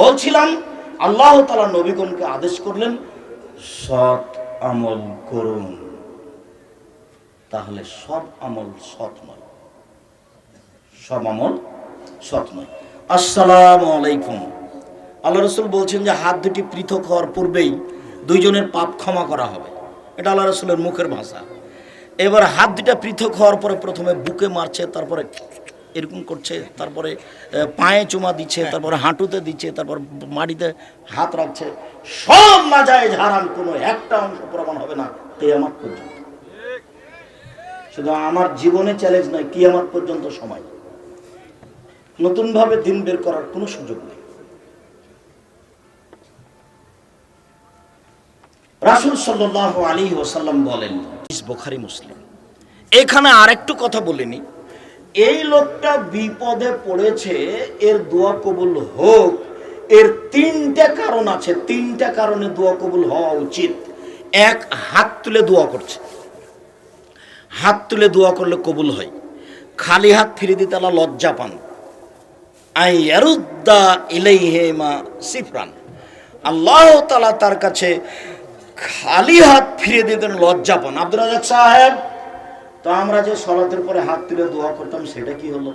বলছিলাম, আল্লাহ তালা নবীগণকে আদেশ করলেন, সৎ আমল করুন। তাহলে সব আমল সৎ নয়। সব আমল সৎ নয়। আসসালামু আলাইকুম। আল্লাহ রসুল বলছেন যে, হাত দুটি পৃথক হওয়ার পূর্বেই দুইজনের পাপ ক্ষমা করা হবে। এটা আল্লাহ রসুলের মুখের ভাষা। এবার হাত দুটা পৃথক হওয়ার পরে প্রথমে বুকে মারছে, তারপরে এরকম করছে তারপরে পায়ে চুমা দিচ্ছে তারপরে হাঁটুতে দিচ্ছে তারপর মাটিতে হাত রাখছে সব না যায় হারাম কোনো একটা অংশ প্রমাণ হবে না কেয়ামাত পর্যন্ত। শুধু আমার জীবনে চ্যালেঞ্জ নয় কিয়ামাত পর্যন্ত সময়। নতুনভাবে দিন বের করার কোনো সুযোগ নেই। রাসুল সাল্লাহ আলী ওসাল্লাম বলেন বোখারি মুসলিম। এখানে আরেকটু কথা বলিনি এই লোকটা বিপদে পড়েছে, এর দোয়া কবুল হোক। এর তিনটা কারণ আছে, তিনটা কারণে দোয়া কবুল হওয়া উচিত। এক, হাত তুলে দোয়া করছে। হাত তুলে দোয়া করলে কবুল হয়। খালি হাত ফিরে দিতে আল্লাহ লজ্জা পান। সিফরান। আল্লাহ তালা তার কাছে খালি হাত ফিরে দিতেন লজ্জা পান। আব্দুল সাহেব তো আমরা যে সলাতের পরে হাত তুলে দোয়া করতাম, সেটা কি হলো?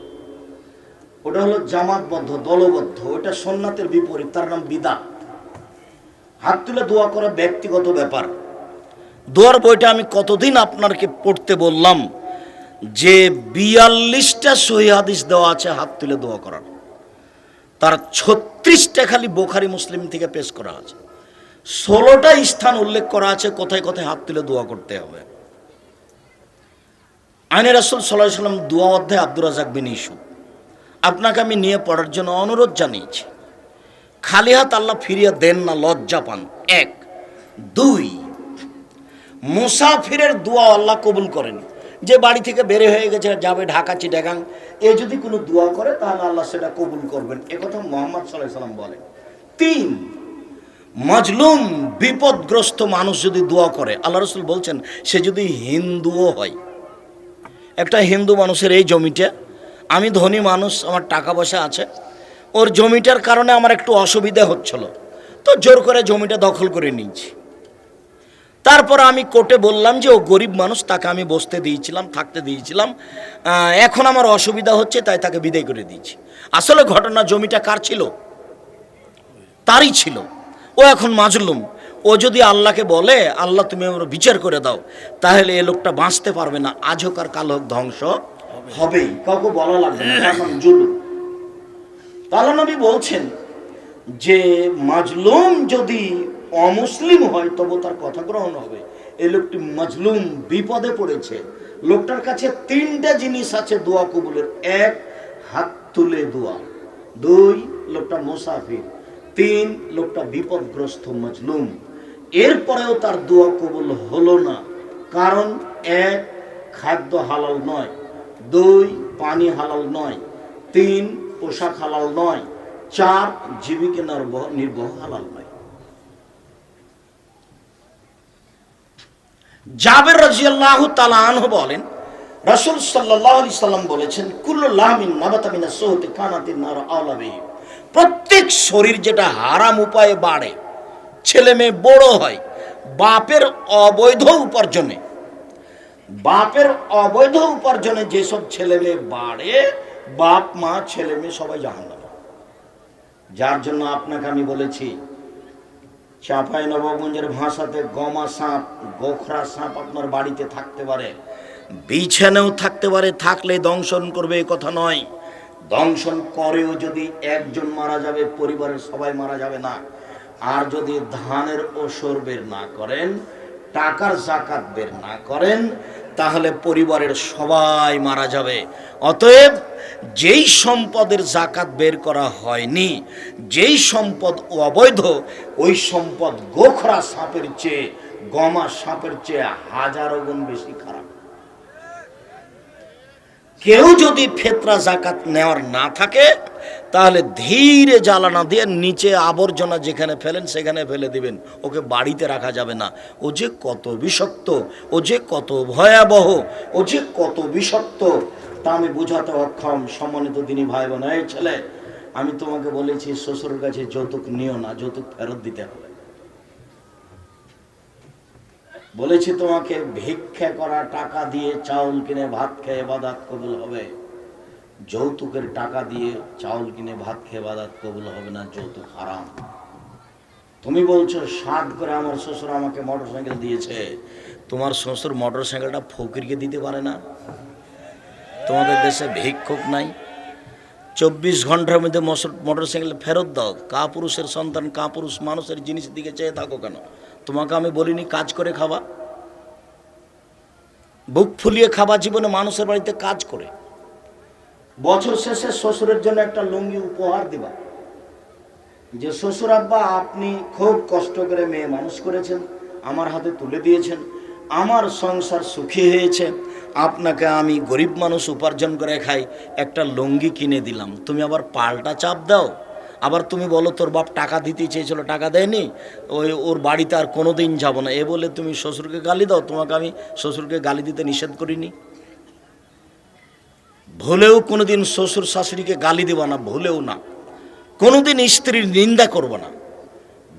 ওটা হলো জামাতবদ্ধ, দলবদ্ধ, ওটা সোননাথের বিপরীত, তার নাম বিদাত। হাত তুলে দোয়া করা ব্যক্তিগত ব্যাপার। দোয়ার বইটা আমি কতদিন আপনাকে পড়তে বললাম, যে বিয়াল্লিশটা সহি হাদিস দেওয়া আছে, হাত তুলে দোয়া করার। তার ছত্রিশটা খালি বোখারি মুসলিম থেকে পেশ করা আছে। ষোলোটা স্থান উল্লেখ করা আছে, কোথায় কোথায় হাত তুলে দোয়া করতে হবে। আইনের রাসুল সাল্লাহ সাল্লাম দোয়া অধ্যায় আব্দুর রাজাক বিন ইস্যু আপনাকে আমি নিয়ে পড়ার জন্য অনুরোধ জানিয়েছি। খালি হাত আল্লাহ ফিরিয়ে দেন না, লজ্জা পান। এক। দুই। মুসাফিরের দোয়া আল্লাহ কবুল করেন। যে বাড়ি থেকে বেরে হয়ে গেছে, যাবে ঢাকা, চিটাগাং, এ যদি কোনো দোয়া করে, তাহলে আল্লাহ সেটা কবুল করবেন। একথা মোহাম্মদ সাল্লাহ সাল্লাম বলেন। তিন। মজলুম, বিপদগ্রস্ত মানুষ যদি দোয়া করে, আল্লাহ রসুল বলছেন, সে যদি হিন্দুও হয় একটা হিন্দু মানুষের এই জমিটা। আমি ধনী মানুষ, আমার টাকা পয়সা আছে। ওর জমিটার কারণে আমার একটু অসুবিধা হচ্ছিল। তো জোর করে জমিটা দখল করে নিয়েছি। তারপর আমি কোর্টে বললাম যে ও গরিব মানুষ, তাকে আমি বসতে দিয়েছিলাম, থাকতে দিয়েছিলাম। এখন আমার অসুবিধা হচ্ছে, তাই তাকে বিদায় করে দিয়েছি। আসলে ঘটনা জমিটা কার ছিল? তারই ছিল। ও এখন মাজলুম। ও যদি আল্লাহকে বলে, আল্লাহ, তুমি আমার বিচার করে দাও, তাহলে এ লোকটা বাঁচতে পারবে না। আজ হোক আর কাল হোক ধ্বংস হবেই। কাউকে বলা লাগবে না। তাহলে নবী বলছেন যে, মাজলুম যদি অমুসলিম হয়, তবু তার কথা গ্রহণ হবে। এই লোকটি মাজলুম বিপদে পড়েছে। লোকটার কাছে তিনটা জিনিস আছে দোয়া কবুলের। এক, হাত তুলে দোয়া। দুই, লোকটা মুসাফির। তিন, লোকটা বিপদগ্রস্ত মাজলুম। এরপরেও তার দোয়া কবুল হলো না। কারণ এক খাদ্য হালাল নয়, দুই পানি হালাল নয়, তিন পোশাক হালাল নয়, চার জীবিকা নির্বাহ হালাল নয়। জাবের রাজিয়াল্লাহ তালা আনহু বলেন, রাসূল আলাইহি সাল্লাম বলেছেন, কুল্লু লাহমিন নাবাতা মিনা সুহতি কানাতিন নার আওলাবি প্রত্যেক শরীর যেটা হারাম উপায়ে বাড়ে ছেলে মেয়ে বড় হয়, বাপের অবৈধ উপার্জনে। বাপের অবৈধ উপার্জনে যেসব ছেলে মেয়ে বাড়ে, বাপ, মা, ছেলে মেয়ে সবাই জাহান যার জন্য আপনাকে আমি বলেছি, চাঁপাই নবগঞ্জের ভাষাতে গমা সাপ, গোখরা সাপ আপনার বাড়িতে থাকতে পারে। বিছানেও থাকতে পারে, থাকলে দংশন করবে, এ কথা নয়। দংশন করেও যদি একজন মারা যাবে, পরিবারের সবাই মারা যাবে না। আর যদি ধানের ওসর বের না করেন, টাকার জাকাত বের না করেন, তাহলে পরিবারের সবাই মারা যাবে। অতএব যেই সম্পদের জাকাত বের করা হয়নি, যেই সম্পদ অবৈধ, ওই সম্পদ গোখরা সাপের চেয়ে, গমা সাপের চেয়ে হাজারো গুণ বেশি খারাপ। কেউ যদি ফেতরা জাকাত নেওয়ার না থাকে তাহলে ধীরে জ্বালানা দিয়ে নিচে আবর্জনা যেখানে ফেলেন সেখানে ফেলে দিবেন। ওকে বাড়িতে রাখা যাবে না। ও যে কত বিষাক্ত, ও যে কত ভয়াবহ, ও যে কত বিষাক্ত, তা আমি বোঝাতে অক্ষম। সম্মানিত তিনি ভাই বোন এই ছেলে, আমি তোমাকে বলেছি, শ্বশুরের কাছে যৌতুক নিও না, যৌতুক ফেরত দিতে হবে। বলেছি তোমাকে ভিক্ষা করা টাকা দিয়ে চাউল কিনে ভাত খেয়ে বাদাত কবুল হবে। যৌতুকের টাকা দিয়ে চাউল কিনে ভাত খেয়ে বাদাত কবুল হবে না, যৌতুক হারাম। তুমি বলছো সাত করে আমার শ্বশুর আমাকে মোটর সাইকেল দিয়েছে। তোমার শ্বশুর মোটর সাইকেলটা ফকিরকে দিতে পারে না? তোমাদের দেশে ভিক্ষুক নাই। চব্বিশ ঘণ্টার মধ্যে মোটর সাইকেল ফেরত দাও। কা পুরুষের সন্তান কা পুরুষ মানুষের জিনিস দিকে চেয়ে থাকো কেন? তোমাকে আমি বলিনি কাজ করে খাবা? বুক ফুলিয়ে খাবা, জীবনে মানুষের বাড়িতে কাজ করে। বছর শেষে শ্বশুরের জন্য একটা লুঙ্গি উপহার দিবা। যে শ্বশুর আব্বা, আপনি খুব কষ্ট করে মেয়ে মানুষ করেছেন, আমার হাতে তুলে দিয়েছেন, আমার সংসার সুখী হয়েছে, আপনাকে আমি গরিব মানুষ উপার্জন করে খাই, একটা লুঙ্গি কিনে দিলাম। তুমি আবার পাল্টা চাপ দাও। আবার তুমি বলো, তোর বাপ টাকা দিতে চেয়েছিল, টাকা দেয়নি, ওই ওর বাড়িতে আর কোনো দিন যাব না। এ বলে তুমি শ্বশুরকে গালি দাও। তোমাকে আমি শ্বশুরকে গালি দিতে নিষেধ করিনি। ভুলেও কোনোদিন শ্বশুর শাশুড়িকে গালি দেবা না, ভুলেও না। কোনোদিন স্ত্রীর নিন্দা করব না।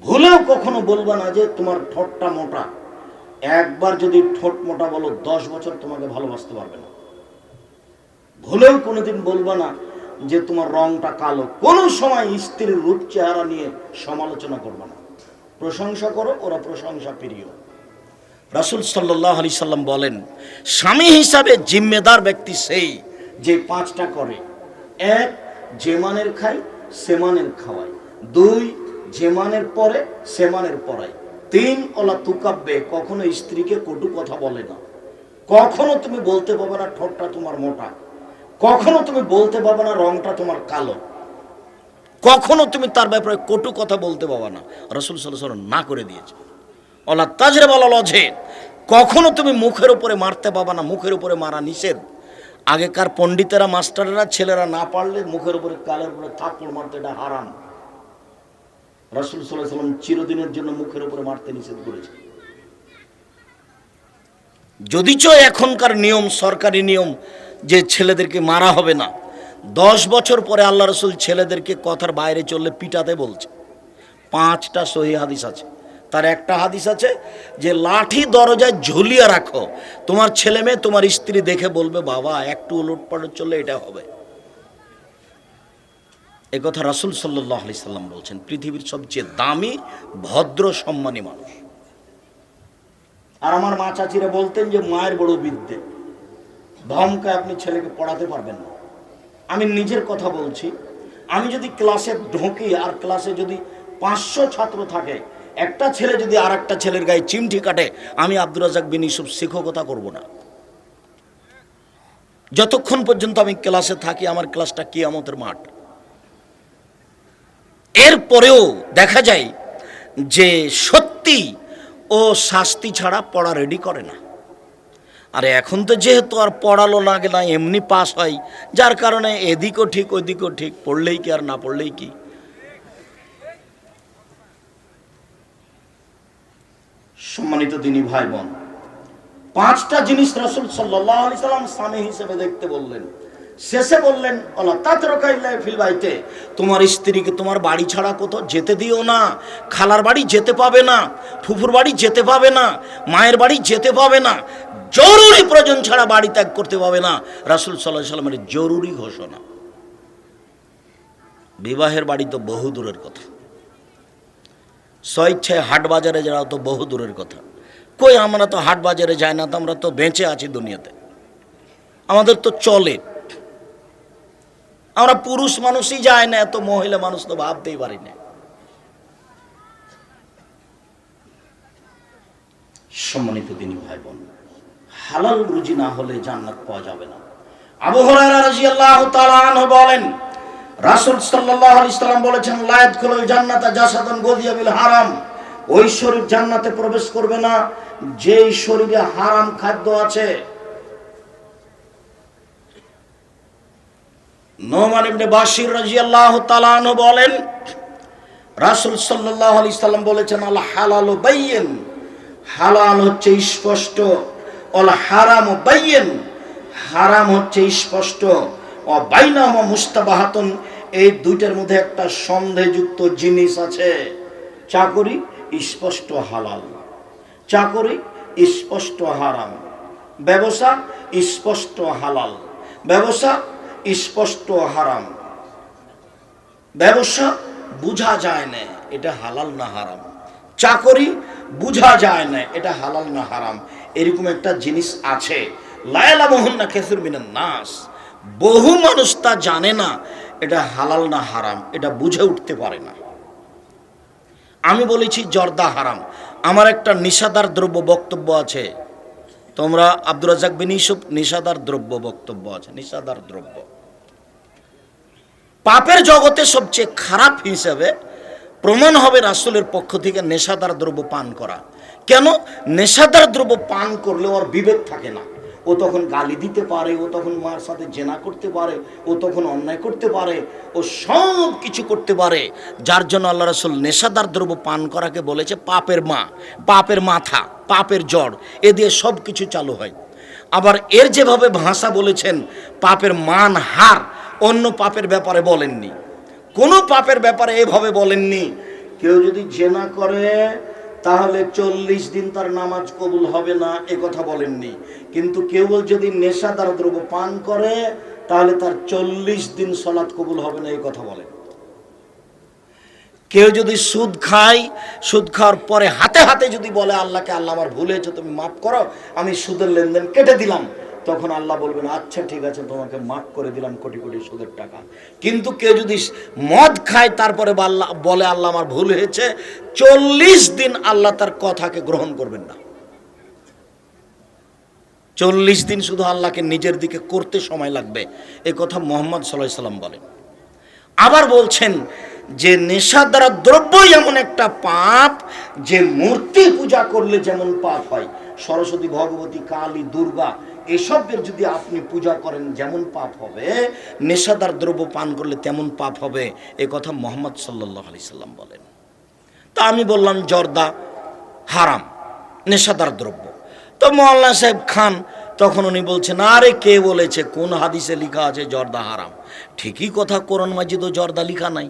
ভুলেও কখনো বলবা না যে তোমার ঠোঁটটা মোটা। একবার যদি ঠোঁট মোটা বলো, দশ বছর তোমাকে ভালোবাসতে পারবে না। ভুলেও কোনোদিন বলবা না যে তোমার রংটা কালো। কোনো সময় স্ত্রীর রূপ চেহারা নিয়ে সমালোচনা করবে না। প্রশংসা করো, ওরা প্রশংসা প্রিয়। রাসুল সাল্লাহ আলি সাল্লাম বলেন, স্বামী হিসাবে জিম্মেদার ব্যক্তি সেই যে পাঁচটা করে, এক, যে মানের খাই সেমানের খাওয়ায় দুই, যে মানের পরে সেমানের পড়ায় তিন, ওলা তুকাব্বে, কখনো স্ত্রীকে কটু কথা বলে না। কখনো তুমি বলতে পারবে না, ঠোঁটটা তোমার মোটা। কখনো তুমি বলতে পারবে না, রংটা তোমার কালো। কখনো তুমি তার ব্যাপারে কটু কথা বলতে পারবে না। রসুল সাল্লাহ না করে দিয়েছে। ওলা তাজরে বলা লজে কখনো তুমি মুখের উপরে মারতে পাবা না, মুখের উপরে মারা নিষেধ। আগেকার পণ্ডিতেরা, মাস্টারেরা, ছেলেরা না পারলে মুখের উপরে কালের উপরে থাপ্পড় মারতে এটা হারাম। রাসুল সাল্লাহ সাল্লাম চিরদিনের জন্য মুখের উপরে মারতে নিষেধ করেছে যদিচ এখনকার নিয়ম সরকারি নিয়ম যে ছেলেদেরকে মারা হবে না, দশ বছর পরে আল্লাহ রসুল ছেলেদেরকে কথার বাইরে চললে পিটাতে বলছে। পাঁচটা সহি হাদিস আছে। তার একটা হাদিস আছে যে লাঠি দরজায় ঝুলিয়ে রাখো। তোমার ছেলে মেয়ে, তোমার স্ত্রী দেখে বলবে, বাবা, একটু উলটপালট চললে এটা হবে। এ কথা রাসুল সাল্লাহ আলি সাল্লাম বলছেন, পৃথিবীর সবচেয়ে দামি, ভদ্র, সম্মানী মানুষ। আর আমার মা চাচিরা বলতেন যে, মায়ের বড় বিদ্যে। ধমকায় আপনি ছেলেকে পড়াতে পারবেন না। আমি নিজের কথা বলছি, আমি যদি ক্লাসে ঢুকি আর ক্লাসে যদি পাঁচশো ছাত্র থাকে একটা ছেলে যদি আর একটা ছেলের গায়ে চিমটি কাটে, আমি আব্দুর রাজাক বিন ইসুফ শিক্ষকতা করব না। যতক্ষণ পর্যন্ত আমি ক্লাসে থাকি, আমার ক্লাসটা কিয়ামতের মাঠ। এরপরেও দেখা যায় যে সত্যি ও শাস্তি ছাড়া পড়া রেডি করে না। আর এখন তো যেহেতু আর পড়ালো লাগে না, এমনি পাস হয়, যার কারণে এদিকও ঠিক, ওদিকও ঠিক, পড়লেই কি আর না পড়লেই কি? সম্মানিত দিনী ভাই বোন পাঁচটা জিনিস রসুল সাল্লাম স্বামী হিসেবে দেখতে বললেন। শেষে বললেন বাইতে। তোমার স্ত্রীকে তোমার বাড়ি ছাড়া কোথাও যেতে দিও না। খালার বাড়ি যেতে পাবে না। ফুফুর বাড়ি যেতে পাবে না। মায়ের বাড়ি যেতে পাবে না। জরুরি প্রয়োজন ছাড়া বাড়ি ত্যাগ করতে পাবে না। রাসুল সাল্লাহ সাল্লামের জরুরি ঘোষণা। বিবাহের বাড়ি তো বহু দূরের কথা। স্বইচ্ছায় হাট বাজারে যাওয়া তো বহু দূরের কথা। কই আমরা তো হাট বাজারে যাই না, তো আমরা তো বেঁচে আছি দুনিয়াতে। আমাদের তো চলে। আমরা পুরুষ মানুষই যায় না, এত মহিলা মানুষ তো ভাবতেই পারি না। সম্মানিত তিনি ভাই বোন হালাল রুজি না হলে জান্নাত পাওয়া যাবে না। আবু হুরায়রা রাদিয়াল্লাহু বলেন রাসূল সাল্লাল্লাহু আলাইহি সাল্লাম বলেছেন লায়াত কুলুল জান্নাতা জাসাদান গদিয়া বিল হারাম। ওই শরীর জান্নাতে প্রবেশ করবে না। যেই শরীরে হারাম খাদ্য আছে। নোমান ইবনে বাশির বলেন, রাসূল সাল্লাল্লাহু আলাইহি সাল্লাম বলেছেন, আল হালালু বাইয়িন। হালাল হচ্ছে স্পষ্ট। অল হারাম বাইয়েন। হারাম হচ্ছে স্পষ্ট। ও বাইনাম মুস্তাবাহাতুন। এই দুইটার মধ্যে একটা সন্দেহযুক্ত জিনিস আছে। চাকরি স্পষ্ট হালাল। চাকরি স্পষ্ট হারাম। ব্যবসা স্পষ্ট হালাল। ব্যবসা স্পষ্ট হারাম। ব্যবসা বুঝা যায় না, এটা হালাল না হারাম। চাকরি বুঝা যায় না, এটা হালাল না হারাম। এরকম একটা জিনিস আছে। লায়লা মোহন না খেসুর মিনান নাস। বহু মানুষ তা জানে না। এটা হালাল না হারাম, এটা বুঝে উঠতে পারে না। আমি বলেছি জর্দা হারাম। আমার একটা নিষাদার দ্রব্য বক্তব্য আছে। তোমরা আব্দুর রাজাক বিন ইউসুফ, নিষাদার দ্রব্য বক্তব্য আছে, নিষাদার দ্রব্য। পাপের জগতে সবচেয়ে খারাপ হিসেবে প্রমাণ হবে রাসুলের পক্ষ থেকে নেশাদার দ্রব্য পান করা। কেন? নেশাদার দ্রব্য পান করলে ওর বিবেক থাকে না। ও তখন গালি দিতে পারে, ও তখন মার সাথে জেনা করতে পারে, ও তখন অন্যায় করতে পারে, ও সব কিছু করতে পারে। যার জন্য আল্লাহ রাসূল নেশাদার দ্রব্য পান করাকে বলেছে পাপের মা, পাপের মাথা, পাপের জড়, এ দিয়ে সব কিছু চালু হয়। আবার এর যেভাবে ভাষা বলেছেন, পাপের মান হার, অন্য পাপের ব্যাপারে বলেননি। কোনো পাপের ব্যাপারে এভাবে বলেননি। কেউ যদি জেনা করে তাহলে চল্লিশ দিন তার নামাজ কবুল হবে না, এ কথা বলেননি। কিন্তু কেউ যদি নেশাদার দ্রব্য পান করে, তাহলে তার চল্লিশ দিন সলাৎ কবুল হবে না এই কথা বলেন। কেউ যদি সুদ খায়, সুদ খাওয়ার পরে হাতে হাতে যদি বলে, আল্লাহকে আল্লাহ আমার ভুল হয়েছে, তুমি মাফ করো, আমি সুদের লেনদেন কেটে দিলাম। তখন আল্লাহ বলবেন আচ্ছা ঠিক আছে, তোমাকে মাফ করে দিলাম কোটি কোটি সুদের টাকা। কিন্তু কেউ যদি মদ খায়, তারপরে আল্লাহ, বলে আল্লাহ, আমার ভুল হয়েছে। চল্লিশ দিন আল্লাহ তার কথাকে গ্রহণ করবেন না। চল্লিশ দিন শুধু আল্লাহকে নিজের দিকে করতে সময় লাগবে। এ কথা মোহাম্মদ সাল্লাহ সাল্লাম বলেন। আবার বলছেন যে নেশা দ্বারা দ্রব্যই এমন একটা পাপ যে, মূর্তি পূজা করলে যেমন পাপ হয়। সরস্বতী, ভগবতী, কালী, দুর্গা এসবের যদি আপনি পূজা করেন, যেমন পাপ হবে, নেশাদার দ্রব্য পান করলে তেমন পাপ হবে, এ কথা মোহাম্মদ সাল্লাহ আলি সাল্লাম বলেন। তা আমি বললাম, জর্দা হারাম, নেশাদার দ্রব্য। তো মোল্লা সাহেব খান, তখন উনি বলছেন, আরে কে বলেছে, কোন হাদিসে লিখা আছে, জর্দা হারাম? ঠিকই কথা, কোরআন মাজিদও জর্দা লিখা নাই,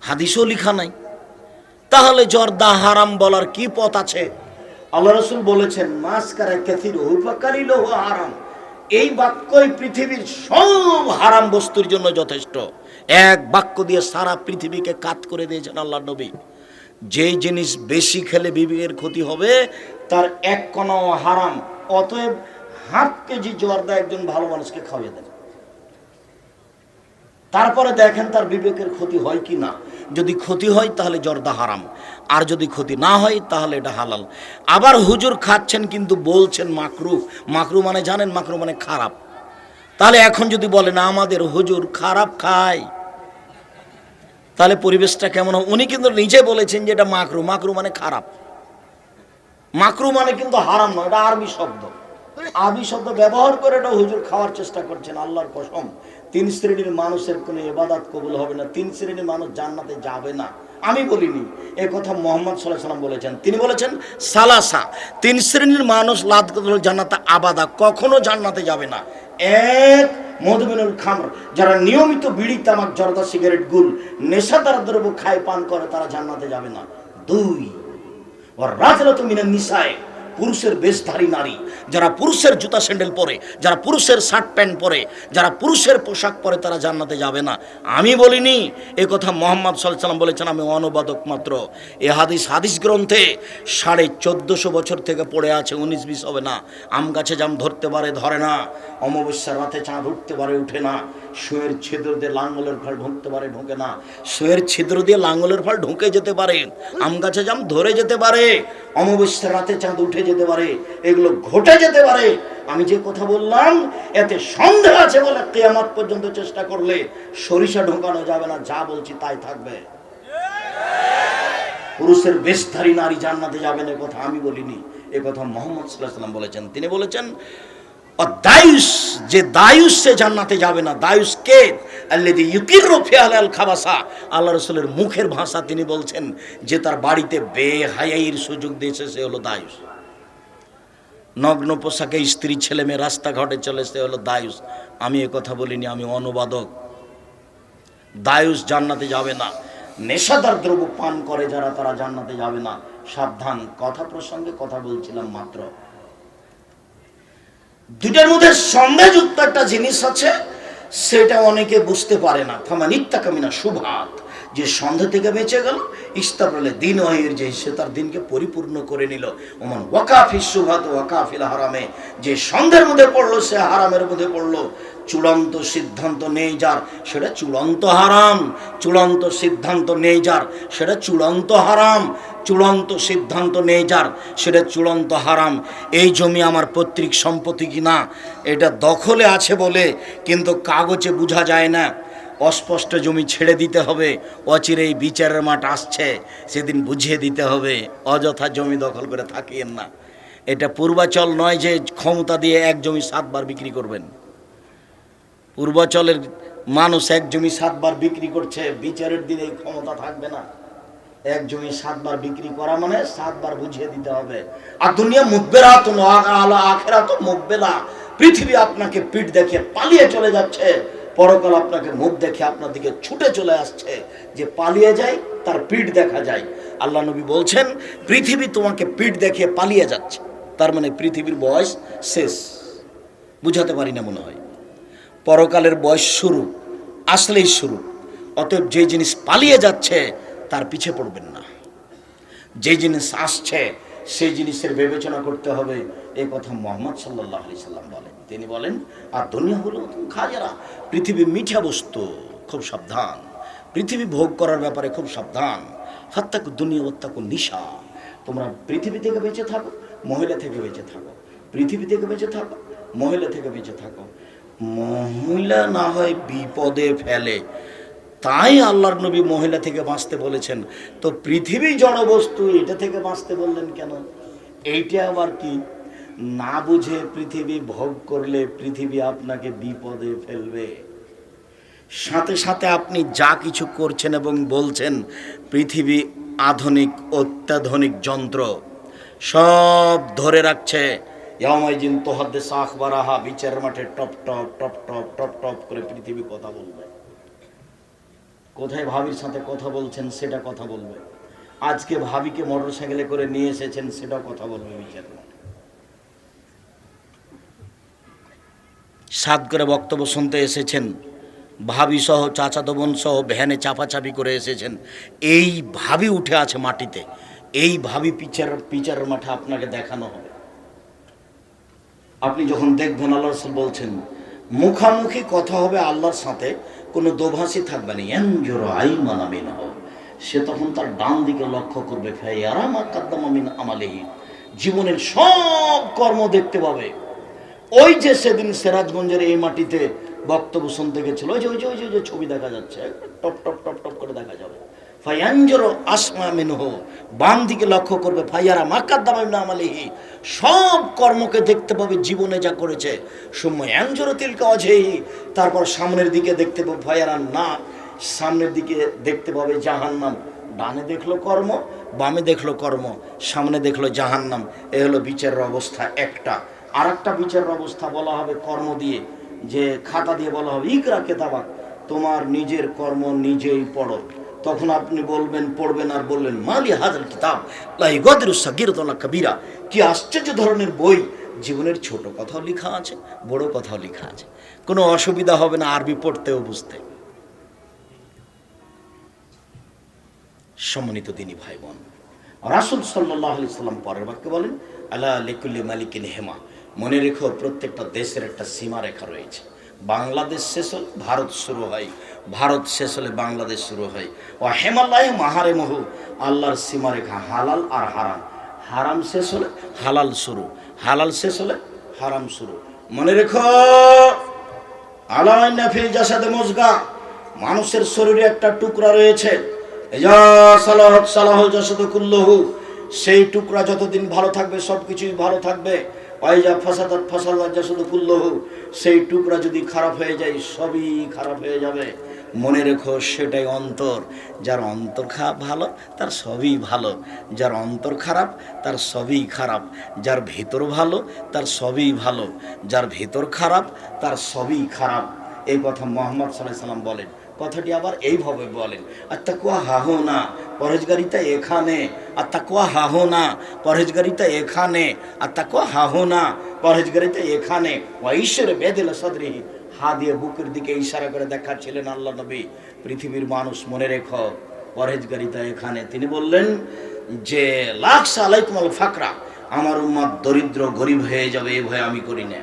হাদিসও লিখা নাই। তাহলে জর্দা হারাম বলার কি পথ আছে? আল্লাহ রসুল বলেছেন মাস কারা ক্যাথির হুফাকারিল হারাম। এই বাক্যই পৃথিবীর সব হারাম বস্তুর জন্য যথেষ্ট। এক বাক্য দিয়ে সারা পৃথিবীকে কাত করে দিয়েছেন আল্লাহ নবী। যেই জিনিস বেশি খেলে বিবেকের ক্ষতি হবে, তার এক কণাও হারাম। অতএব হাফ কেজি জর্দা একজন ভালো মানুষকে খাওয়াই দেন। তারপরে দেখেন তার বিবেকের ক্ষতি হয় কি না। যদি ক্ষতি হয়, তাহলে জর্দা হারাম। আর যদি ক্ষতি না হয়, তাহলে এটা হালাল। আবার হুজুর খাচ্ছেন কিন্তু বলছেন মাকরু। মাকরু মানে জানেন, মাকরু মানে খারাপ। তাহলে এখন যদি বলেন, আমাদের হুজুর খারাপ খায়। তাহলে পরিবেশটা কেমন হবে? উনি কিন্তু নিজে বলেছেন যে এটা মাকরু। মাকরু মানে খারাপ। মাকরু মানে কিন্তু হারাম নয়, এটা আরবি শব্দ। আরবি শব্দ ব্যবহার করে এটা হুজুর খাওয়ার চেষ্টা করছেন, আল্লাহর কসম। তিন শ্রেণির মানুষের কোনো এবাদাত কবুল হবে না। তিন শ্রেণির মানুষ জান্নাতে যাবে না। আমি বলিনি। এ কথা মোহাম্মদ সাল্লাহ সাল্লাম বলেছেন। তিনি বলেছেন, সালাসা, তিন শ্রেণির মানুষ লাদ জান্নাতে আবাদা কখনো জান্নাতে যাবে না। এক মধুমিনুল খামর, যারা নিয়মিত বিড়ি, তামাক, জর্দা, সিগারেট, গুল নেশা তারা দ্রব্য খায়, পান করে, তারা জান্নাতে যাবে না। দুই ও রাজরত মিনা নিশায় পুরুষের বেশধারী নারী, যারা পুরুষের জুতা স্যান্ডেল পরে, যারা পুরুষের শার্ট প্যান্ট পরে, যারা পুরুষের পোশাক পরে তারা জান্নাতে যাবে না। আমি বলিনি, এ কথা মোহাম্মদ সাল্লাম বলেছেন, আমি অনুবাদক মাত্র। এ হাদিস হাদিস গ্রন্থে সাড়ে চোদ্দশো বছর থেকে পড়ে আছে, উনিশ বিশ হবে না। আম গাছে জাম ধরতে পারে, ধরে না। অমাবস্যার রাতে চাঁদ উঠতে পারে, উঠে না। শুয়ের ছিদ্র দিয়ে লাঙ্গলের ফল ঢুকতে পারে, ঢোকে না। শুয়ের ছিদ্র দিয়ে লাঙ্গলের ফল ঢুকে যেতে পারে। আম গাছে জাম ধরে যেতে পারে। অমাবস্যার রাতে চাঁদ উঠে যেতে পারে, এগুলো ঘটে যেতে পারে। আমি যে কথা বললাম, এতে সন্দেহ আছে বলে কেয়ামত পর্যন্ত চেষ্টা করলে সরিষা ঢোকানো যাবে না, যা বলছি তাই থাকবে। পুরুষের বেশধারী নারী জান্নাতে যাবেন, এ কথা আমি বলিনি, এ কথা মোহাম্মদ সাল্লাম বলেছেন। তিনি বলেছেন দায়ুস, যে দায়ুস সে জান্নাতে যাবে না, দায়ুস কে? খাবাসা। আল্লাহ রসুলের মুখের ভাষা তিনি বলছেন, যে তার বাড়িতে বেহায়াইয়ের সুযোগ দিয়েছে, সে হলো দায়ুস। নগ্ন পোশাকে স্ত্রী ছেলে মেয়ে রাস্তাঘাটে চলে সে হলো দায়ুস। আমি এ কথা বলিনি, আমি অনুবাদক। দায়ুস জান্নাতে যাবে না। নেশাদার দ্রব্য পান করে যারা, তারা জান্নাতে যাবে না। সাবধান, কথা প্রসঙ্গে কথা বলছিলাম মাত্র। দুটার মধ্যে সন্দেহযুক্ত একটা জিনিস আছে, সেটা অনেকে বুঝতে পারে না। ফামান ইত্তাকামিনা সুভাত যে সন্ধ্যা থেকে বেঁচে গেল ইস্তাবলে দিন ওয়াহির যে, সে তার দিনকে পরিপূর্ণ করে নিল। ওমান ওয়াকাফি সুভাত ওয়াকাফিল হারামে, যে সন্ধ্যের মধ্যে পড়ল, সে হারামের মধ্যে পড়ল। চূড়ান্ত সিদ্ধান্ত নেই যার, সেটা চূড়ান্ত হারাম। চূড়ান্ত সিদ্ধান্ত নেই যার, সেটা চূড়ান্ত হারাম। চূড়ান্ত সিদ্ধান্ত নেই যার, সেটা চূড়ান্ত হারাম। এই জমি আমার পৈতৃক সম্পত্তি কি না? এটা দখলে আছে বলে, কিন্তু কাগজে বোঝা যায় না। অস্পষ্ট জমি ছেড়ে দিতে হবে। অচিরেই বিচারের মাঠ আসছে। সেদিন বুঝিয়ে দিতে হবে, অযথা জমি দখল করে থাকিয়েন না। এটা পূর্বাচল নয় যে ক্ষমতা দিয়ে এক জমি সাতবার বিক্রি করবেন। পূর্বাচলের মানুষ এক জমি সাতবার বিক্রি করছে, বিচারের দিনে ক্ষমতা থাকবে না। এক জমি সাতবার বিক্রি করা মানে সাতবার বুঝিয়ে দিতে হবে। আর দুনিয়া মুখবেরা তো আখেরা তো মুখবেলা। পৃথিবী আপনাকে পিঠ দেখে পালিয়ে চলে যাচ্ছে। পরকাল আপনাকে মুখ দেখে আপনার দিকে ছুটে চলে আসছে, যে পালিয়ে যায়, তার পিঠ দেখা যায়। আল্লাহ নবী বলছেন, পৃথিবী তোমাকে পিঠ দেখে পালিয়ে যাচ্ছে। তার মানে পৃথিবীর বয়স শেষ। বুঝাতে পারি না মনে হয়। পরকালের বয়স শুরু, আসলেই শুরু। অতএব যে জিনিস পালিয়ে যাচ্ছে, তার পিছে পড়বেন না। যে জিনিস আসছে, সেই জিনিসের বিবেচনা করতে হবে। এই কথা মোহাম্মদ সাল্লাহ আলি সাল্লাম বলেন। তিনি বলেন, আর দুনিয়া হলো খাজারা পৃথিবী মিঠা বস্তু, খুব সাবধান। পৃথিবী ভোগ করার ব্যাপারে খুব সাবধান। হত্যাকু দুনিয়া হত্যাকু নিশা। তোমরা পৃথিবী থেকে বেঁচে থাকো, মহিলা থেকে বেঁচে থাকো। পৃথিবী থেকে বেঁচে থাকো, মহিলা থেকে বেঁচে থাকো। মহিলা না হয় বিপদে ফেলে। তাই আল্লাহর নবী মহিলা থেকে বাঁচতে বলেছেন। তো পৃথিবী জড়বস্তু এটা থেকে বাঁচতে বললেন কেন? এইটা আবার কি? না বুঝে পৃথিবী ভোগ করলে পৃথিবী আপনাকে বিপদে ফেলবে। সাথে সাথে আপনি যা কিছু করছেন এবং বলছেন, পৃথিবী আধুনিক, অত্যাধুনিক যন্ত্র সব ধরে রাখছে। ইয়ামাইজিন তোহাদ্দে সাখবারাহা বিচার মাঠে top top top top top top করে পৃথিবী কথা বলবে। কোথায় ভাবির সাথে কথা বলছেন, সেটা কথা বলবে। আজকে ভাবিকে মোটর সাইকেলে করে নিয়ে এসেছেন, সেটাও কথা বলবে বিচার মাঠে। সাত করে বক্তব্য শুনতে এসেছেন। ভাবি সহ চাচাতো সহ ভ্যানে চাপাচাপি করে এসেছেন। এই ভাবি উঠে আছে মাটিতে। এই ভাবি পিচার পিচারের মাঠে আপনাকে দেখানো হবে। আপনি যখন দেখবেন আল্লাহ রসুল বলছেন, মুখামুখি কথা হবে আল্লাহর সাথে, কোনো দোভাষী থাকবে না। এনজোর আই মানামিন সে তখন তার ডান দিকে লক্ষ্য করবে ফেয়ারামা কাদ্দামামিন আমালেহি। জীবনের সব কর্ম দেখতে পাবে। ওই যে সেদিন সিরাজগঞ্জের এই মাটিতে বক্তব্য শুনতে গেছিল, ওই যে ওই যে ওই যে ছবি দেখা যাচ্ছে, টপ টপ টপ টপ করে দেখা যাবে। ফায়াঞ্জর আসমা মিনহ বাম দিকে লক্ষ্য করবে, ফাইয়ারা মাকাদ্দামিন আমালিহি, সব কর্মকে দেখতে পাবে, জীবনে যা করেছে। সময় অ্যাঞ্জর তিলকা অজেহি তারপর সামনের দিকে দেখতে পাবে ফায়ারা না, সামনের দিকে দেখতে পাবে জাহান্নাম। ডানে দেখল কর্ম, বামে দেখল কর্ম, সামনে দেখল জাহান্নাম। এ হলো বিচারের অবস্থা একটা। আর একটা বিচারের অবস্থা বলা হবে কর্ম দিয়ে, যে খাতা দিয়ে বলা হবে, ইকরা কেতাবাক, তোমার নিজের কর্ম নিজেই পড়ো। তখন আপনি বলবেন, পড়বেন আর বললেন, মালি হাজার কিতাব, লাই কবিরা। কি আশ্চর্য ধরনের বই। জীবনের ছোট কথাও লেখা আছে, বড় কথাও লেখা আছে। কোনো অসুবিধা হবে না আরবি পড়তেও বুঝতে। সম্মানিত দিনী ভাই বোন রাসুল সাল্লাহ সাল্লাম পরের বাক্যে বলেন আল্লাহ লিকুল্লি মালিকিন হেমা। মনে রেখো, প্রত্যেকটা দেশের একটা সীমা রেখা রয়েছে। বাংলাদেশ শেষ হলে ভারত শুরু হয়। ভারত শেষ হলে বাংলাদেশ শুরু হয়। ও হেমালয় মাহারে মহু আল্লাহর সীমা রেখা হালাল আর হারাম। হারাম শেষ হলে হালাল শুরু, হালাল শেষ হলে হারাম শুরু। মনে রেখো আলামাইনা ফিল জাসাদে মজগা, মানুষের শরীরে একটা টুকরা রয়েছে। এজা সালাহত সালাহ জাসাদ কুল্লহু, সেই টুকরা যতদিন ভালো থাকবে সব কিছুই ভালো থাকবে। ওয়াইজা ফাসাদাত ফাসাদাত জাসাদ কুল্লহু, সেই টুকরা যদি খারাপ হয়ে যায়, সবই খারাপ হয়ে যাবে। মনে রেখো, সেটাই অন্তর। যার অন্তর ভালো, তার সবই ভালো। যার অন্তর খারাপ, তার সবই খারাপ। যার ভেতর ভালো, তার সবই ভালো। যার ভেতর খারাপ, তার সবই খারাপ। এই কথা মোহাম্মদ সাল্লাহ সাল্লাম বলেন। কথাটি আবার এইভাবে বলেন আর তাকুয়া হাহো না পরেজগারিতা এখানে আর তাকুয়া হাহো না পরেজগারিতা এখানে আর তাকুয়া হাহো না পরেজগারিতা এখানে ঈশ্বরে বেদিল সদরিহি হা দিয়ে বুকের দিকে ইশারা করে দেখাচ্ছিলেন আল্লাহ নবী। পৃথিবীর মানুষ মনে রেখো পরেজগারিতা এখানে। তিনি বললেন যে, লাক্স আলাইকুম আল ফাকরা, আমার উম্মাদ দরিদ্র গরিব হয়ে যাবে, এ ভয় আমি করি না।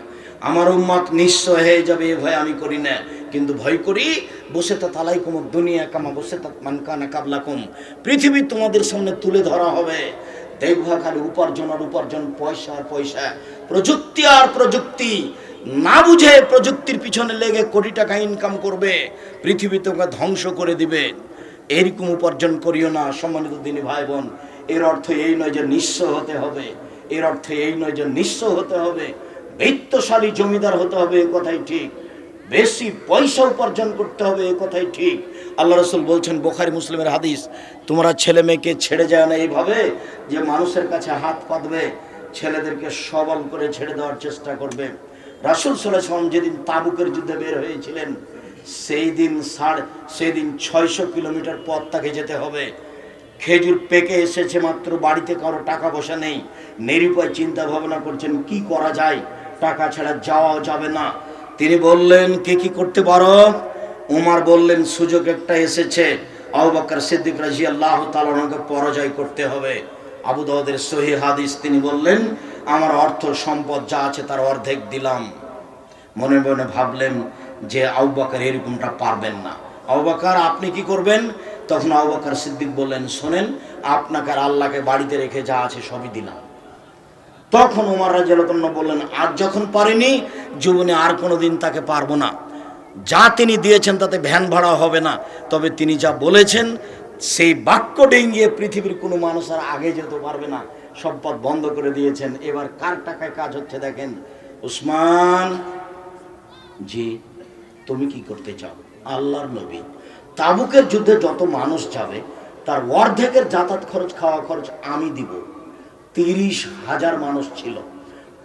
আমার উম্মাদ নিঃস্ব হয়ে যাবে, এ ভয় আমি করি না। কিন্তু ভয় করি, বসে তা তালাই কুমুর দুনিয়া কামা বসে তা মানকানা কাবলাকুম। পৃথিবী তোমাদের সামনে তুলে ধরা হবে। দেখবা খালি উপার্জন আর উপার্জন, পয়সা আর পয়সা। প্রযুক্তি আর প্রযুক্তি। না বুঝে প্রযুক্তির পিছনে লেগে কোটি টাকা ইনকাম করবে, পৃথিবী তোমাকে ধ্বংস করে দিবে। এরকম উপার্জন করিও না, সম্মানিত দিনী ভাই বোন এর অর্থ এই নয় যে নিঃস্ব হতে হবে। এর অর্থ এই নয় যে নিঃস্ব হতে হবে। বৃত্তশালী জমিদার হতে হবে কথাই ঠিক। বেশি পয়সা উপার্জন করতে হবে, এ কথাই ঠিক। আল্লাহ রসুল বলছেন, বোখারি মুসলিমের হাদিস, তোমরা ছেলে মেয়েকে ছেড়ে যায় না এইভাবে যে মানুষের কাছে হাত পাতবে, ছেলেদেরকে সবল করে ছেড়ে দেওয়ার চেষ্টা করবে। রাসুল সাল্লাম যেদিন তাবুকের যুদ্ধে বের হয়েছিলেন, সেই দিন সাড়ে, সেই দিন ছয়শো কিলোমিটার পথ তাকে যেতে হবে। খেজুর পেকে এসেছে মাত্র, বাড়িতে কারও টাকা পয়সা নেই। নিরুপায় চিন্তা ভাবনা করছেন, কি করা যায়? টাকা ছাড়া যাওয়াও যাবে না। তিনি বললেন, কে কি করতে পারো? উমার বললেন, সুযোগ একটা এসেছে। আবু বকর সিদ্দিক রাজি আল্লাহ তালকে পরাজয় করতে হবে। আবু দাউদের সহি হাদিস তিনি বললেন, আমার অর্থ, সম্পদ যা আছে তার অর্ধেক দিলাম। মনে মনে ভাবলেন যে আউবাকার এরকমটা পারবেন না। আবু বকর, আপনি কি করবেন? তখন আবু বকর সিদ্দিক বললেন, শোনেন, আপনাকে আল্লাহকে বাড়িতে রেখে যা আছে সবই দিলাম। তখন উমার রাজিয়াল্লাহ বললেন, আজ যখন পারেনি, জীবনে আর কোনোদিন তাকে পারব না। যা তিনি দিয়েছেন তাতে ভ্যান ভাড়া হবে না। তবে তিনি যা বলেছেন, সেই বাক্য ডেঙ্গিয়ে পৃথিবীর কোনো মানুষ আর আগে যেতে পারবে না। সব পথ বন্ধ করে দিয়েছেন। এবার কার টাকায় কাজ হচ্ছে দেখেন? উসমান, জি, তুমি কি করতে চাও? আল্লাহর নবী। তাবুকের যুদ্ধে যত মানুষ যাবে, তার অর্ধেকের যাতায়াত খরচ, খাওয়া খরচ আমি দিব। তিরিশ হাজার মানুষ ছিল।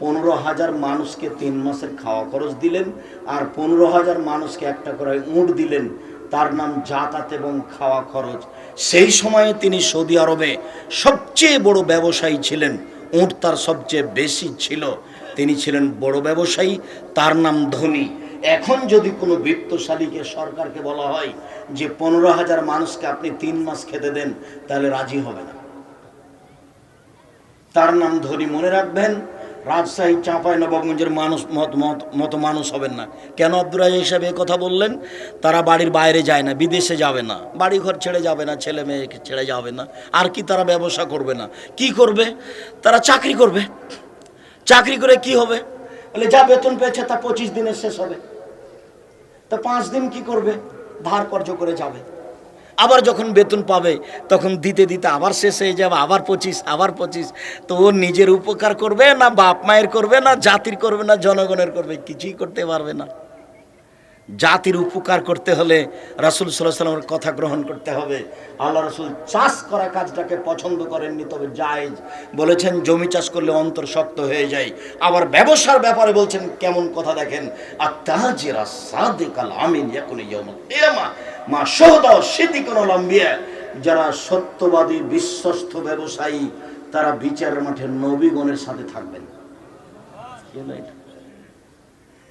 পনেরো হাজার মানুষকে তিন মাসের খাওয়া খরচ দিলেন আর পনেরো হাজার মানুষকে একটা করে উঁট দিলেন। তার নাম যাতায়াত এবং খাওয়া খরচ। সেই সময়ে তিনি সৌদি আরবে সবচেয়ে বড় ব্যবসায়ী ছিলেন। উঁট তার সবচেয়ে বেশি ছিল। তিনি ছিলেন বড় ব্যবসায়ী। তার নাম ধনী। এখন যদি কোনো বৃত্তশালীকে সরকারকে বলা হয় যে পনেরো হাজার মানুষকে আপনি তিন মাস খেতে দেন, তাহলে রাজি হবে না। তার নাম ধনী মনে রাখবেন। রাজশাহী, চাঁপাই, নবাবগঞ্জের মানুষ, মত মত মানুষ হবেন না। কেন আব্দুর রাজা হিসাবে কথা বললেন? তারা বাড়ির বাইরে যায় না, বিদেশে যাবে না। বাড়ি ঘর ছেড়ে যাবে না, ছেলে মেয়েকে ছেড়ে যাবে না। আর কি তারা ব্যবসা করবে না? কি করবে? তারা চাকরি করবে। চাকরি করে কি হবে? বলে, যা বেতন পেয়েছে তা পঁচিশ দিনে শেষ হবে। তা পাঁচ দিন কি করবে? ধার কর্য করে যাবে। আবার যখন বেতন পাবে, তখন দিতে দিতে আবার শেষ হয়ে যাবে, আবার পঁচিশ আবার পঁচিশ। তো ও নিজের উপকার করবে না, বাপ মায়ের করবে না, জাতির করবে না, জনগণের করবে, কিছুই করতে পারবে না। জাতির উপকার করতে হলে রাসুল সাল্লাহ সাল্লামের কথা গ্রহণ করতে হবে। আল্লাহ রসুল চাষ করা কাজটাকে পছন্দ করেননি, তবে জায়েজ। বলেছেন, জমি চাষ করলে অন্তর শক্ত হয়ে যায়। আবার ব্যবসার ব্যাপারে বলছেন, কেমন কথা দেখেন আর তাহাজিরা সাদিকাল আমিন এখন ইয়ামা মা সহদা সিদ্দিকুল আম্বিয়া, যারা সত্যবাদী, বিশ্বস্ত ব্যবসায়ী, তারা বিচারের মাঠে নবীগণের সাথে থাকবেন?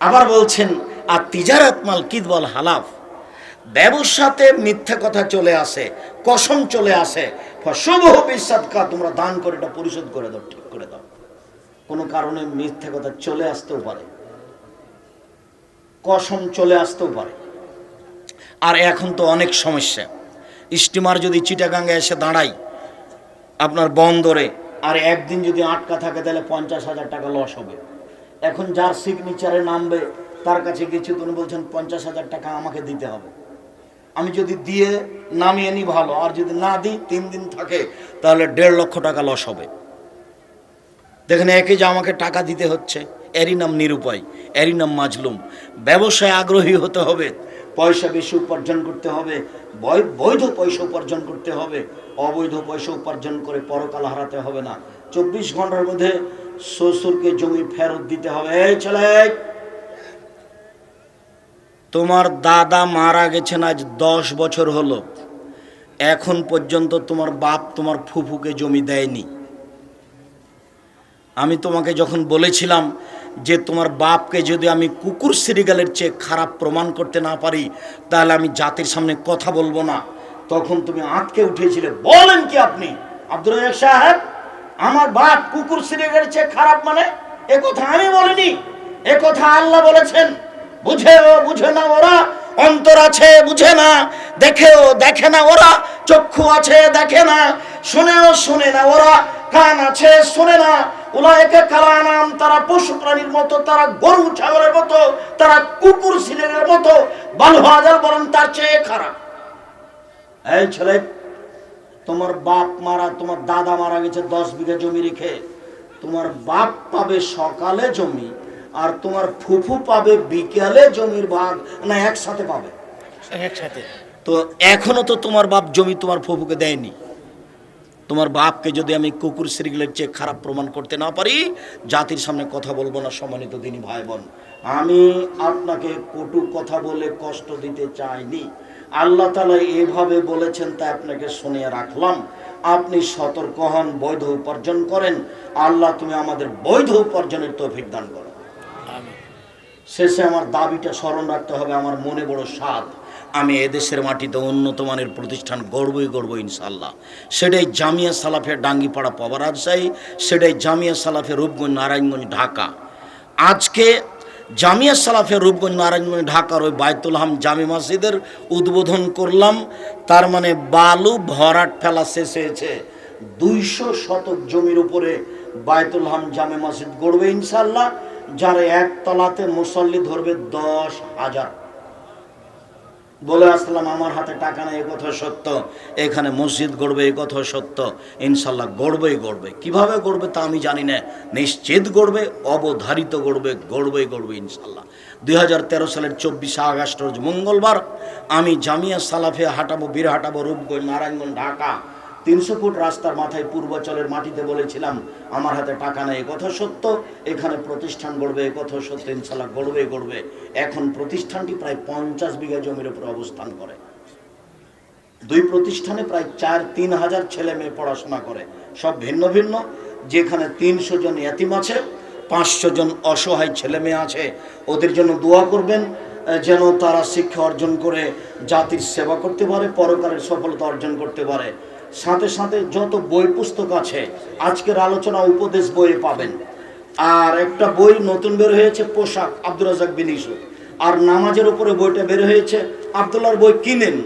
আবার বলছেন, আর তিজারাত মাল কিদবল হালাফ? ব্যবসাতে মিথ্যা কথা চলে আসে, কসম চলে আসে। শুভ বিশ্বাদকা তোমরা দান করে এটা পরিশোধ করে দাও, ঠিক করে দাও। কোনো কারণে মিথ্যা কথা চলে আসতেও পারে। কসম চলে আসতেও পারে। আর এখন তো অনেক সমস্যা। স্টিমার যদি চিটাগাঙ্গে এসে দাঁড়ায়, আপনার বন্দরে, আর একদিন যদি আটকা থাকে, তাহলে পঞ্চাশ হাজার টাকা লস হবে। এখন যার সিগনেচারে নামবে, তার কাছে গেছি তুমি বলছেন, পঞ্চাশ হাজার টাকা আমাকে দিতে হবে। আমি যদি দিয়ে নামিয়ে নিই ভালো, আর যদি না দিই, তিন দিন থাকে, তাহলে দেড় লক্ষ টাকা লস হবে। দেখেন, একে যে আমাকে টাকা দিতে হচ্ছে, এরই নাম নিরুপায়, এরই নাম মাজলুম। ব্যবসায় আগ্রহী হতে হবে পয়সা বেশি উপার্জন করতে হবে বৈধ পয়সা উপার্জন করতে হবে, অবৈধ পয়সা উপার্জন করে পরকাল হারাতে হবে না। চব্বিশ ঘণ্টার মধ্যে শ্বশুরকে জমি ফেরত দিতে হবে। এই ছেলে! তোমার দাদা মারা গেছেন আজ দশ বছর হলো। এখন পর্যন্ত তোমার বাপ তোমার ফুফুকে জমি দেয়নি। আমি তোমাকে যখন বলেছিলাম যে তোমার বাপকে যদি আমি কুকুর সিরিগালের চেয়ে খারাপ প্রমাণ করতে না পারি, তাহলে আমি জাতির সামনে কথা বলব না। তখন তুমি আটকে উঠেছিলে। বলেন কি আপনি? আব্দুল রাজাক সাহেব, আমার বাপ কুকুর সিরিগালের চেয়ে খারাপ মানে? এ কথা আমি বলিনি। এ কথা আল্লাহ বলেছেন। বুঝেও বুঝে না ওরা, অন্তর আছে বুঝে না। দেখেও দেখে না ওরা, চক্ষু আছে দেখে না। শুনেও শুনে না ওরা, কান আছে শুনে না। উলায়কে কালা নাম তারা পশু প্রাণীর মতো তারা গরু ছাগলের মতো তারা কুকুর সিলের মতো বালু হাজার বরং তার চেয়ে খারাপ। এই ছেলে তোমার বাপ মারা তোমার দাদা মারা গেছে দশ বিঘা জমি রেখে। তোমার বাপ পাবে সকালে জমি আর তোমার ফুফু পাবে বিকেলে জমির ভাগ না একসাথে পাবে? একসাথে। তো এখনও তো তোমার বাপ জমি তোমার ফুফুকে দেয়নি। তোমার বাপকে যদি আমি কুকুর শ্রীগুলের চেয়ে খারাপ প্রমাণ করতে না পারি জাতির সামনে কথা বলব না সম্মানিত দিনী ভাই বোন আমি আপনাকে কটু কথা বলে কষ্ট দিতে চাইনি। আল্লাহ তালা এভাবে বলেছেন তাই আপনাকে শুনিয়ে রাখলাম। আপনি সতর্ক হন বৈধ উপার্জন করেন। আল্লাহ তুমি আমাদের বৈধ উপার্জনের তৌফিক দান করো। শেষে আমার দাবিটা স্মরণ রাখতে হবে আমার মনে বড় স্বাদ। আমি এদেশের মাটিতে উন্নত মানের প্রতিষ্ঠান গড়বই গড়ব ইনশাল্লাহ সেটাই জামিয়া সালাফের ডাঙ্গিপাড়া পাওয়া রাজশাহী, সেটাই জামিয়া সালাফের রূপগঞ্জ নারায়ণগঞ্জ ঢাকা। আজকে জামিয়া সালাফের রূপগঞ্জ নারায়ণগঞ্জ ঢাকার ওই বায়তুল হাম জামি মসজিদের উদ্বোধন করলাম, তার মানে বালু ভরাট ফেলা শেষ হয়েছে। দুইশো শতক জমির উপরে বায়তুল হাম জামে মসজিদ গড়বে ইনশাল্লাহ যার একতলাতে মুসল্লি ধরবে দশ হাজার। বলে আসলাম, আমার হাতে টাকা নেই কথা সত্য। এখানে মসজিদ গড়বে, এ কথা সত্য। ইনশাল্লাহ গড়বেই গড়বে। কীভাবে গড়বে তা আমি জানি না। নিশ্চিত গড়বে, অবধারিত গড়বে, গড়বেই গড়বে ইনশাল্লাহ। দুই হাজার তেরো সালের চব্বিশে আগস্ট মঙ্গলবার আমি জামিয়া সালাফে হাঁটাবো বীর হাঁটাবো রূপগঞ্জ, নারায়ণগঞ্জ, ঢাকা। তিনশো ফুট রাস্তার মাথায় পূর্বাচলের মাটিতে বলেছিলাম, আমার হাতে টাকা নেই কথা সত্য? এখানে প্রতিষ্ঠান গড়বে কথা সত্য? ইনশাল্লাহ গড়বে গড়বে। এখন প্রতিষ্ঠানটি প্রায় পঞ্চাশ বিঘা জমির উপর অবস্থান করে। দুই প্রতিষ্ঠানে প্রায় চার, তিন হাজার ছেলে মেয়ে পড়াশোনা করে। সব ভিন্ন ভিন্ন। যেখানে তিনশো জন এতিম আছে, পাঁচশো জন অসহায় ছেলে মেয়ে আছে। ওদের জন্য দোয়া করবেন যেন তারা শিক্ষা অর্জন করে জাতির সেবা করতে পারে পরকারের সফলতা অর্জন করতে পারে। সাথে সাথে যত বই পুস্তক আছে, আজকের আলোচনা উপদেশ বইয়ে পাবেন। আর একটা বই নতুন বের হয়েছে, পোশাক, আব্দুর রাজাক বিন ইউসুফ। আর নামাজের উপরে বইটা বের হয়েছে, আবদুল্লাহর বই কিনেন,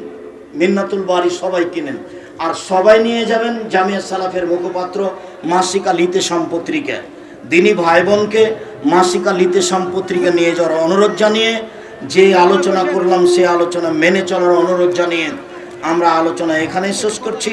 মিন্নাতুল বাড়ি সবাই কিনেন। আর সবাই নিয়ে যাবেন জামিয়া সালাফের মুখপাত্র মাসিকা লিতে সম্পত্রিকা দিনী ভাই বোনকে মাসিকা লিতে সম্পত্রিকা নিয়ে যাওয়ার অনুরোধ জানিয়ে, যে আলোচনা করলাম সে আলোচনা মেনে চলার অনুরোধ জানিয়ে আমরা আলোচনা এখানেই শেষ করছি।